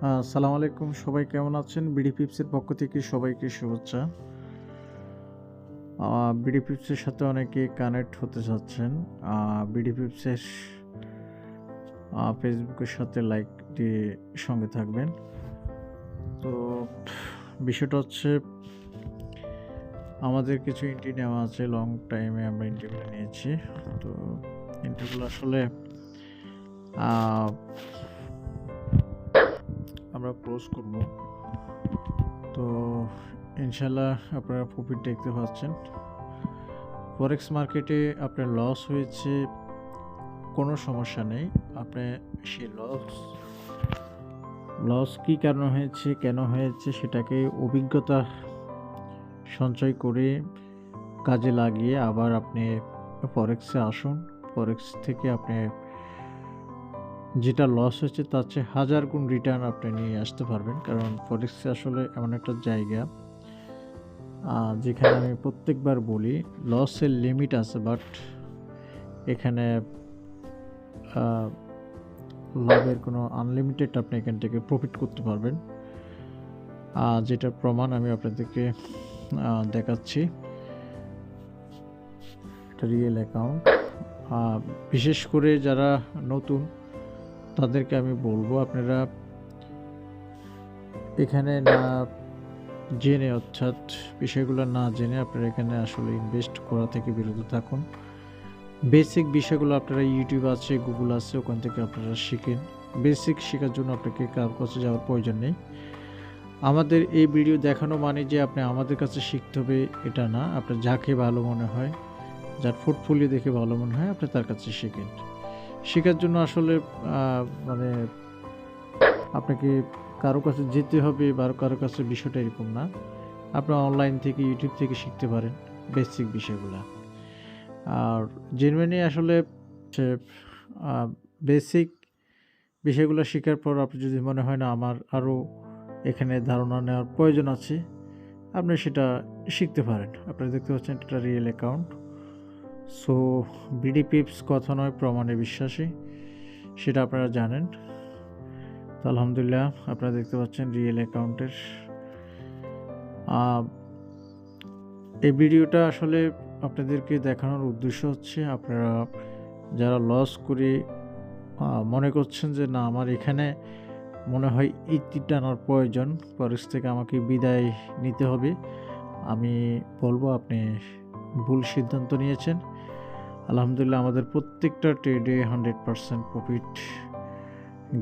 আসসালামু আলাইকুম, সবাই কেমন আছেন? বিডি পিপসের পক্ষ থেকে সবাইকে শুভেচ্ছা। বিডি পিপসের সাথে অনেকে কানেক্ট হতে চাচ্ছেন বিডি পিপসের ফেসবুকের সাথে লাইক দিয়ে সঙ্গে থাকবেন। তো, বিষয়টা হচ্ছে, আমাদের কিছু এন্ট্রি নেওয়া আছে লং টাইমে আমরা এন্ট্রিগুলো নিয়েছি। তো এন্ট্রিগুলো আসলে আমরা ক্লোজ করব। তো ইনশাল্লাহ আপনারা প্রফিট দেখতে পাচ্ছেন। ফরেক্স মার্কেটে আপনার লস হয়েছে, কোনো সমস্যা নেই। আপনি সেই লস লস কী কারণে হয়েছে, কেন হয়েছে, সেটাকে অভিজ্ঞতা সঞ্চয় করে কাজে লাগিয়ে আবার আপনি ফরেক্সে আসুন। ফরেক্স থেকে আপনি যেটা লস হয়েছে, তার চেয়ে হাজার গুণ রিটার্ন আপনি নিয়ে আসতে পারবেন। কারণ ফরেক্সে আসলে এমন একটা জায়গা যেখানে আমি প্রত্যেকবার বলি লসের লিমিট আছে বাট এখানে লাভের কোনো আনলিমিটেড আপনি এখান থেকে প্রফিট করতে পারবেন। যেটার প্রমাণ আমি আপনাদেরকে দেখাচ্ছি। রিয়েল অ্যাকাউন্ট বিশেষ করে যারা নতুন তাদেরকে আমি বলব, আপনারা এখানে না জেনে অর্থাৎ বিষয়গুলো না জেনে আপনারা এখানে আসলে ইনভেস্ট করা থেকে বিরত থাকুন। বেসিক বিষয়গুলো আপনারা ইউটিউব আছে গুগল আছে, ওখান থেকে আপনারা শিখেন। বেসিক শেখার জন্য আপনাকে কারোর কাছে যাওয়ার প্রয়োজন নেই। আমাদের এই ভিডিও দেখানো মানে যে আপনি আমাদের কাছে শিখতে হবে এটা না। আপনার যাকে ভালো মনে হয়, যার পোর্টফোলিও দেখে ভালো মনে হয়, আপনি তার কাছে শিখেন। শেখার জন্য আসলে মানে আপনাকে কারও কাছে যেতে হবে বা কারও কাছে বিষয়টা এরকম না। আপনি অনলাইন থেকে ইউটিউব থেকে শিখতে পারেন বেসিক বিষয়গুলো। আর জেনুইনি আসলে বেসিক বিষয়গুলো শেখার পর আপনি যদি মনে হয় না আমার আরও এখানে ধারণা নেওয়ার প্রয়োজন আছে, আপনি সেটা শিখতে পারেন। আপনারা দেখতে পাচ্ছেন এটা real account so BD pips কথা নয়, প্রমাণে বিশ্বাসী। সেটা আপনারা জানেন। তো আলহামদুলিল্লাহ, আপনারা দেখতে পাচ্ছেন রিয়েল অ্যাকাউন্টের এই ভিডিওটা আসলে আপনাদেরকে দেখানোর উদ্দেশ্য হচ্ছে, আপনারা যারা লস করে মনে করছেন যে না, আমার এখানে মনে হয় ইতি টানার প্রয়োজন, পরেশ থেকে আমাকে বিদায় নিতে হবে। আমি বলব, আপনি ভুল সিদ্ধান্ত নিয়েছেন। আলহামদুলিল্লাহ আমাদের প্রত্যেকটা ট্রেডে হান্ড্রেড পারসেন্ট প্রফিট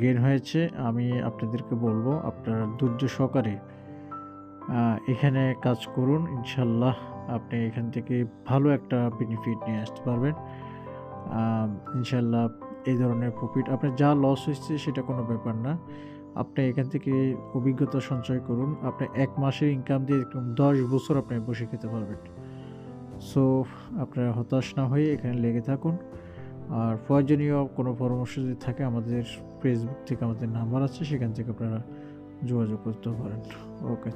গেন হয়েছে। আমি আপনাদেরকে বলব, আপনারা ধৈর্য সহকারে এখানে কাজ করুন। ইনশাল্লাহ আপনি এখান থেকে ভালো একটা বেনিফিট নিয়ে আসতে পারবেন। ইনশাল্লাহ এই ধরনের প্রফিট আপনার যা লস হয়েছে সেটা কোনো ব্যাপার না। আপনি এখান থেকে অভিজ্ঞতা সঞ্চয় করুন। আপনি এক মাসের ইনকাম দিয়ে দশ বছর আপনি বসে খেতে পারবেন। সো আপনারা হতাশ না হয়ে এখানে লেগে থাকুন। আর প্রয়োজনীয় কোনো পরামর্শ যদি থাকে, আমাদের ফেসবুক থেকে আমাদের নাম্বার আছে, সেখান থেকে আপনারা যোগাযোগ করতে পারেন। ওকে